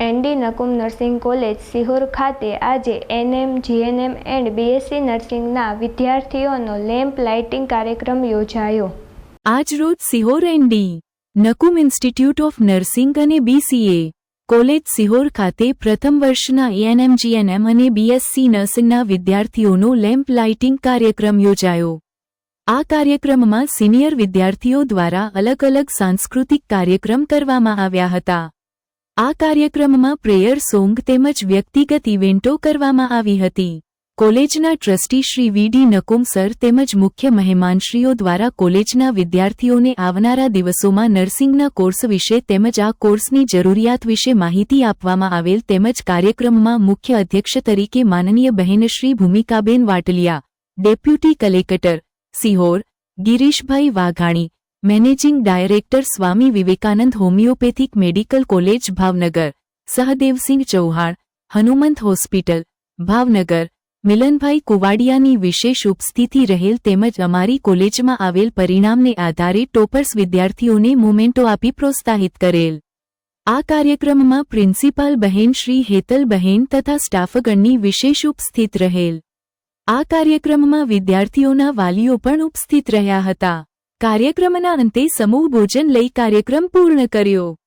ND Nakum nursing college Sihor ખાતે આજે NM, GNM and BSc નર્સિંગના વિદ્યાર્થીઓનો લેમ્પ લાઇટિંગ કાર્યક્રમ યોજાયો. આજરોજ Sihor ND, Nakum institute of nursing અને બીસીએ, કોલેજ સિહોર ખાતે પ્રથમ વર્ષના એએનએમ જીએનએમ અને બીએસસી નર્સિંગના વિદ્યાર્થીઓનો લેમ્પ લાઇટિંગ કાર્યક્રમ યોજાયો. આ કાર્યક્રમમાં સિનિયર વિદ્યાર્થીઓ દ્વારા અલગ અલગ સાંસ્કૃતિક કાર્યક્રમ કરવામાં આવ્યા હતા. આ કાર્યક્રમમાં પ્રેયર સોંગ તેમજ વ્યક્તિગત ઇવેન્ટો કરવામાં આવી હતી. કોલેજના trustee Shri VD Nakum sir તેમજ મુખ્ય મહેમાનશ્રીઓ દ્વારા કોલેજના વિદ્યાર્થીઓને આવનારા દિવસોમાં નર્સિંગના કોર્સ વિશે તેમજ આ કોર્સની જરૂરિયાત વિશે માહિતી આપવામાં આવેલ તેમજ કાર્યક્રમમાં મુખ્ય અધ્યક્ષ તરીકે માનનીય બહેનશ્રી Bhumikaben Vataliya, deputy collector, Sihor, Girishbhai Vaghani managing director Swami Vivekananda homeopathic medical college, Bhavnagar. Sahdevsinh Chauhan, Hanumant hospital, Bhavnagar. Milanbhai કુવાડિયાની વિશેષ ઉપસ્થિતિ રહેલ તેમજ અમારી કોલેજમાં આવેલ પરિણામને આધારે ટોપર્સ વિદ્યાર્થીઓને મોમેન્ટો આપી પ્રોત્સાહિત કરેલ. આ કાર્યક્રમમાં પ્રિન્સિપાલ બહેન શ્રી હેતલ તથા સ્ટાફગણની વિશેષ ઉપસ્થિત રહેલ. આ કાર્યક્રમમાં વિદ્યાર્થીઓના વાલીઓ પણ ઉપસ્થિત રહ્યા હતા. કાર્યક્રમના અંતે સમૂહ ભોજન લઈ કાર્યક્રમ પૂર્ણ કર્યો.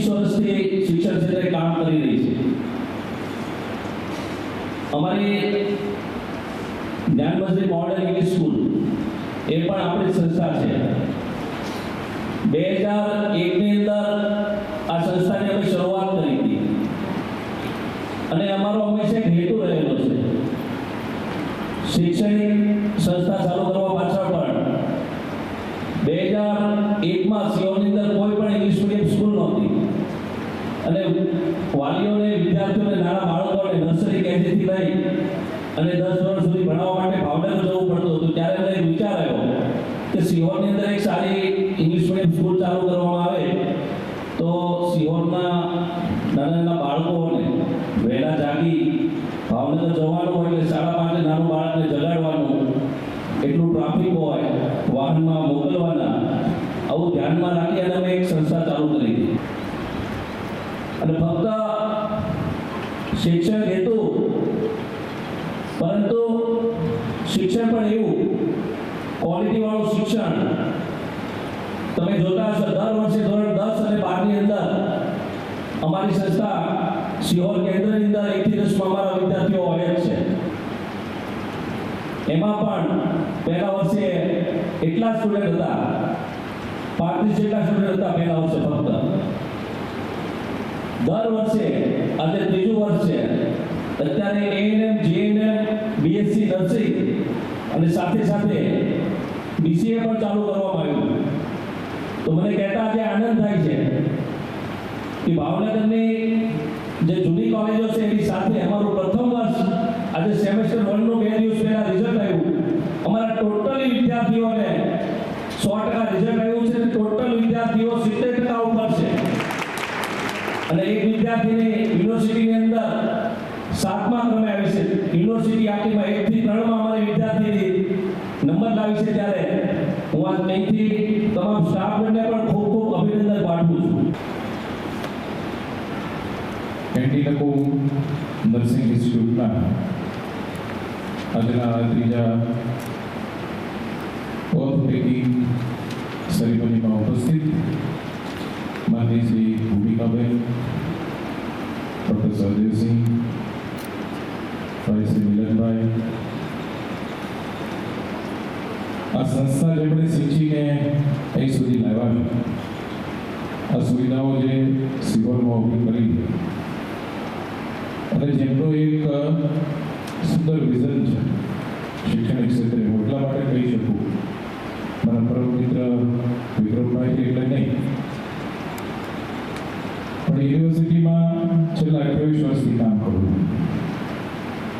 પચીસ વર્ષથી શિક્ષણ ક્ષેત્રે કામ કરી રહી છે. અમારી જ્ઞાનમંદિર મોડલ ઇંગ્લિશ સ્કૂલ, એ પણ આપણી સંસ્થા છે. બે હજાર એકની અંદર આ સંસ્થાની અમે શરૂઆત કરી હતી. અને અમારો હંમેશા એક હેતુ રહેલો છે. શૈક્ષણિક સંસ્થા ચાલુ કરવા પાછળ પણ બે હજાર એકમાં સિયોની અંદર કોઈ પણ ઇંગ્લિશ મીડિયમ સ્કૂલ નહોતી અને વાલીઓને, વિદ્યાર્થીઓને નાના બાળકોને નર્સરી કેજીથી લઈ અને દસ વર્ષ સુધી ભણાવવા માટે ભાવનગર જવું પડતું હતું. ત્યારે મને વિચાર આવ્યો કે સિહોરની અંદર એક સારી ઇંગ્લિશ મીડિયમ સ્કૂલ ચાલુ કરવામાં આવે તો સિહોરના નાના નાના બાળકોને વહેલા જાગી ભાવનગર જવાનું હોય એટલે સાડા પાંચે નાનું બાળકને જગાડવાનું એટલું ટ્રાફિક હોય વાહનમાં મોકલવાના આવું ધ્યાનમાં રાખી અને અમે એક સંસ્થા ચાલુ કરી હતી અને ફક્ત શિક્ષણ હેતુ પરંતુ શિક્ષણ પણ એવું ક્વોલિટી વાળું શિક્ષણ. તમે જોતા હશો, દર વર્ષે ધોરણ દસ અને બારની અંદર અમારી સંસ્થા સિહોર કેન્દ્રની અંદર એકથી દસમાં અમારા વિદ્યાર્થીઓ આવે છે. એમાં પણ પહેલા વર્ષે એટલા સ્ટુડન્ટ હતા. પાંત્રીસ જેટલા સ્ટુડન્ટ હતા પહેલા વર્ષે ફક્ત. દર વર્ષે આજે ત્રીજું વર્ષ છે અત્યારે એએનએમ જીએનએમ બીએસસી નર્સિંગ અને સાથે સાથે બીસીએ પણ ચાલુ કરવામાં આવ્યું. તો મને કહેતા આજે આનંદ થાય છે કે ભાવનગરની જે જૂની કોલેજો છે, એની સાથે અમારું પ્રથમ વર્ષ આજે સેમેસ્ટર વનનું બે દિવસ પહેલા રિઝલ્ટ આવ્યું. અમારા ટોટલી વિદ્યાર્થીઓને સો ટકા રિઝલ્ટ આવ્યું છે ટોટલ વિદ્યાર્થીઓ સિત્તેર ટકા ઉપર છે. અને એક વિદ્યાર્થીને યુનિવર્સિટીની અંદર સાતમા ક્રમે આવી છે. યુનિવર્સિટી આખીમાં એક થી ત્રણમાં અમારી વિદ્યાર્થીની નંબર લાવી છે ત્યારે હું આ અહીંથી તમામ સ્ટાફને પણ ખૂબ ખૂબ અભિનંદન પાઠવું છું. એનટી નકુમ નર્સિંગ ઇન્સ્ટિટ્યૂટના આજના ત્રીજા નીમાબેન પ્રોફેસર દેવસિંહ ભાઈ શ્રી મિલનભાઈ આ સંસ્થા જેમણે સિંચીને અહીં સુધી લાવવાની આ સુવિધાઓ જે સિવરમાં ઊભી કરી. અને જેમનો એક સુંદર વિઝન છે શિક્ષણ ક્ષેત્રે. હું એટલા માટે કહી શકું. મારા પરમ મિત્ર વિક્રમભાઈ સ્વીકાર કરવું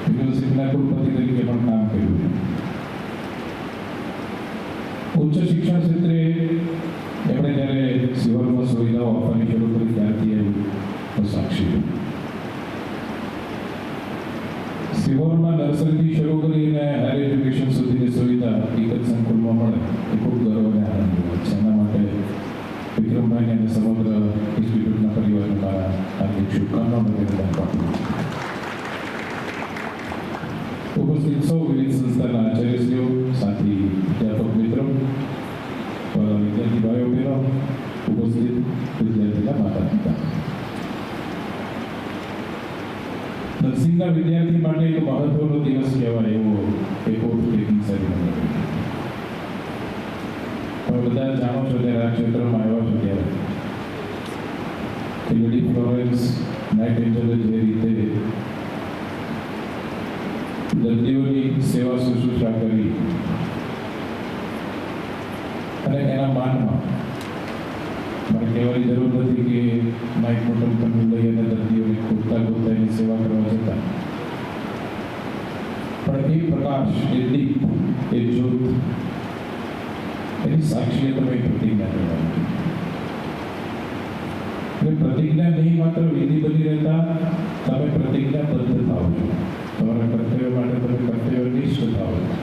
એટલે શિમલા કુલપતિ તરીકે પણ કામ કર્યું. ઉચ્ચ શિક્ષણ ક્ષેત્રે એમણે જ્યારે સિવિલમાં સુવિધાઓ આપવાની શરૂ કરી ત્યારથી સાક્ષી સિવોરમાં નર્સરીથી શરૂ કરીને હાયર એજ્યુકેશન સુધીની સુવિધા એક જ સંકુલમાં મળે, એ ખૂબ ઈચ્છો વિવિધ સંસ્થાના આચાર્યશ્રીઓ, સાથી, અધ્યાપક મિત્રો વિદ્યાર્થી ભાઈઓ, બહેનો, ઉપસ્થિત વિદ્યાર્થીના માતા પિતા નર્સિંગના વિદ્યાર્થી માટે એક મહત્વનો દિવસ કહેવાય એવો એકો ટેકિંગ સેરેમની તમે બધા જાણો છો ત્યારે આ ક્ષેત્રમાં આવ્યા છો ત્યારે. ફ્લોરેન્સ, નાઇટ એન્જલે જે રીતે પૂજા કરી અને એના માનમાં મને કહેવાની જરૂર નથી કે માઇક મોટલ પણ લઈ અને દર્દીઓને ખોદતા ખોદતા એની સેવા કરવા જતા પણ એ પ્રકાશ એ દીપ એ જ્યોત એની સાક્ષીએ તમે પ્રતિજ્ઞા કરવાની એટલે પ્રતિજ્ઞા નહીં માત્ર વિધિ બની રહેતા તમે પ્રતિજ્ઞાબદ્ધ થાવ છો જતા હોય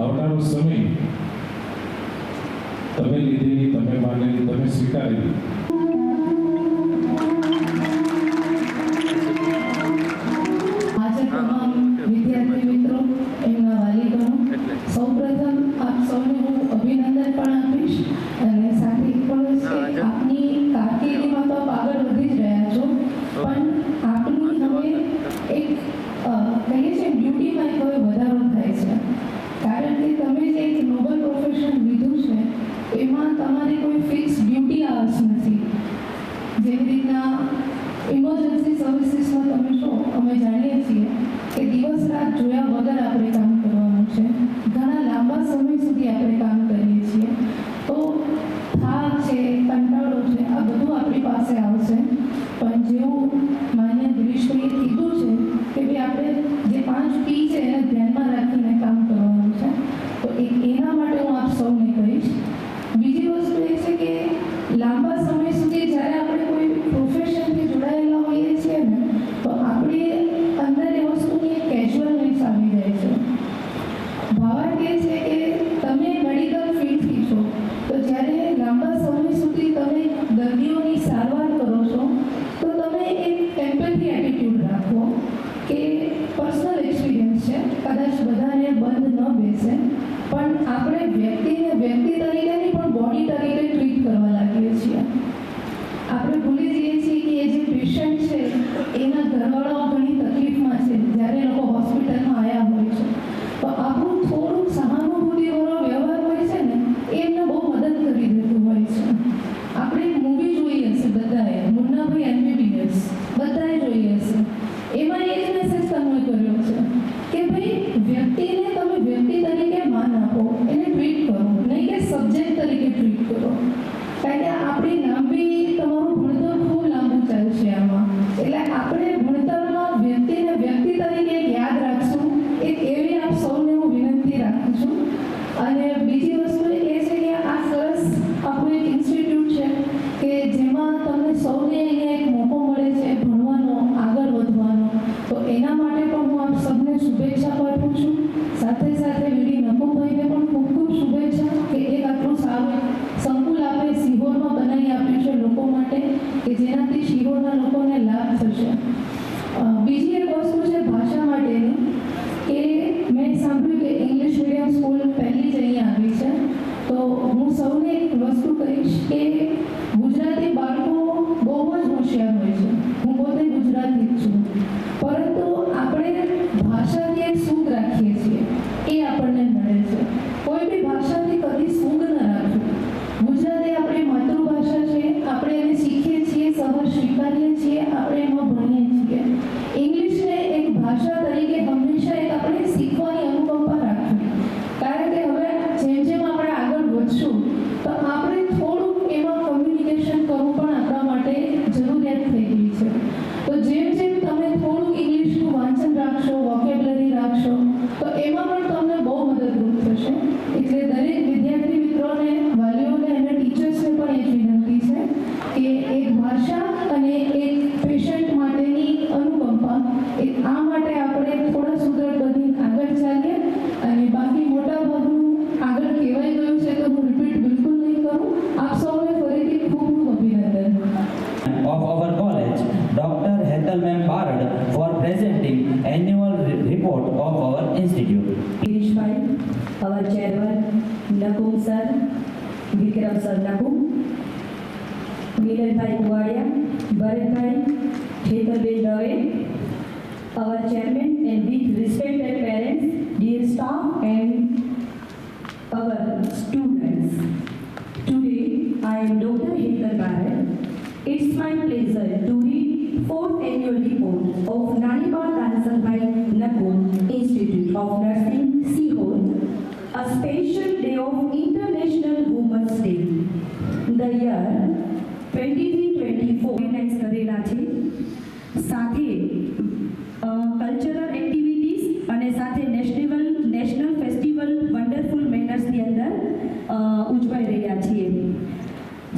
આવનારો સમય તમે લીધેલી તમે માનેલી તમે સ્વીકારેલી. Yeah. આગળ કહેવાઈ ગયું છે તો હું રિપીટ બિલકુલ નહીં કરું આપ સૌને ફરીથી ખૂબ ખૂબ અભિનંદન of our college, Dr. Hetal Ma'am Bard, for presenting annual re- report of our institute. Girishbhai, our chairman, Nakum sir, Vikram sir Nakum, Milanbhai Kuwadia, Bharatbhai, Hetalbin Dave, our chairman and with respected parents, dear staff and our students. Today, I am Dr. Hetal Bharat. It's my pleasure to read fourth annual report of Naniba Dansanbhai Nakum Institute of Nursing, Seoul, a special day of International Women's Day. The year 23-24 organize કરેલા છે સાથે cultural activities અને સાથે national national festival wonderful મેનર્સની અંદર ઉજવાઈ રહ્યા છીએ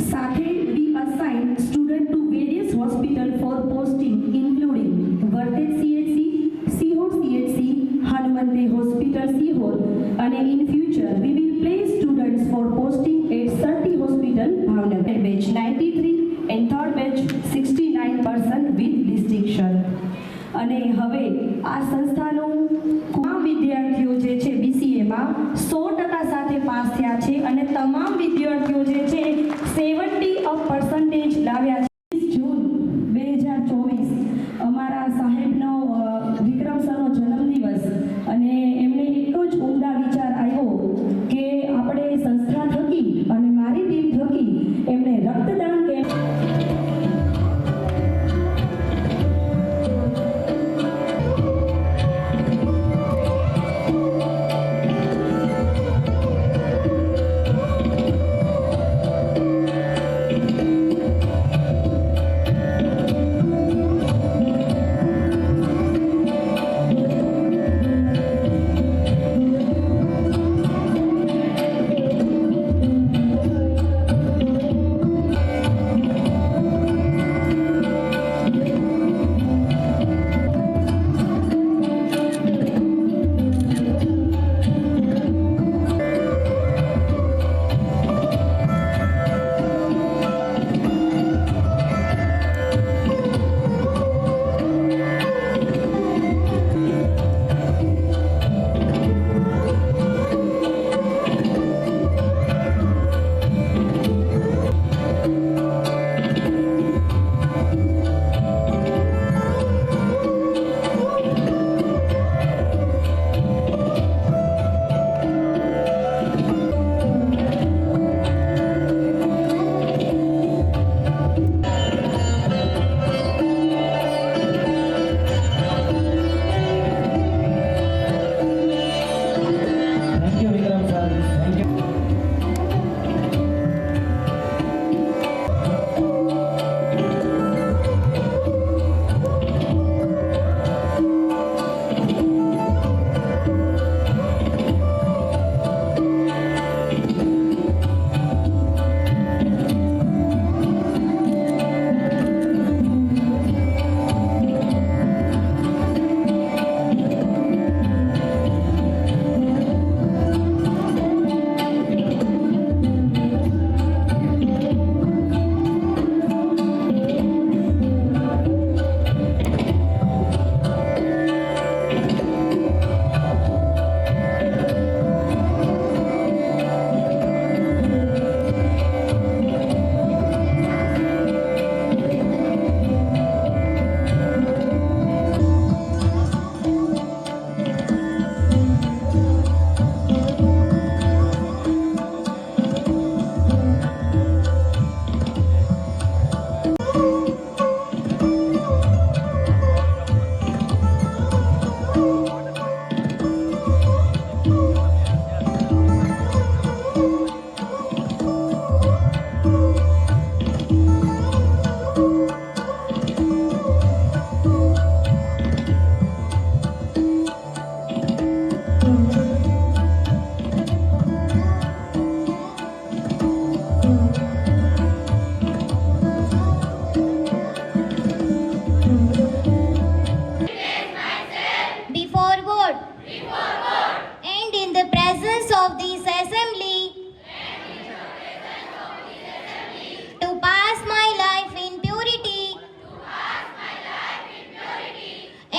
સાથે we assign student to various hospital for posting including Varted CHC, Sihor CHC, Hanumante Hospital Sihor અને future we will place students for posting at Sarti Hospital Bhavnagar batch 93 and third batch 69% with distinction અને હવે આ સંસ્થાનું વિદ્યાર્થીઓ જે છે બીસીએમાં સો ટકા સાથે પાસ થયા છે અને તમામ વિદ્યાર્થીઓ જે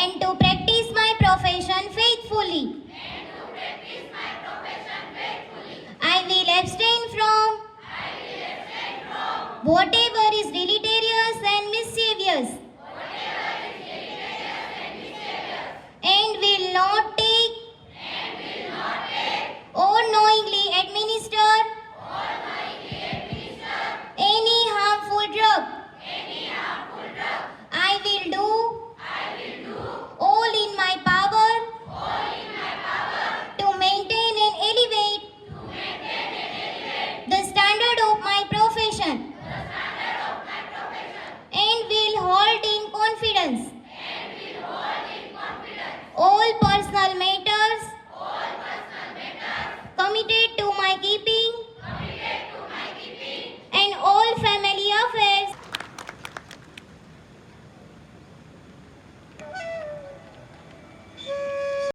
and to practice my profession faithfully. And to Practice my profession faithfully. I will abstain from, I will abstain from whatever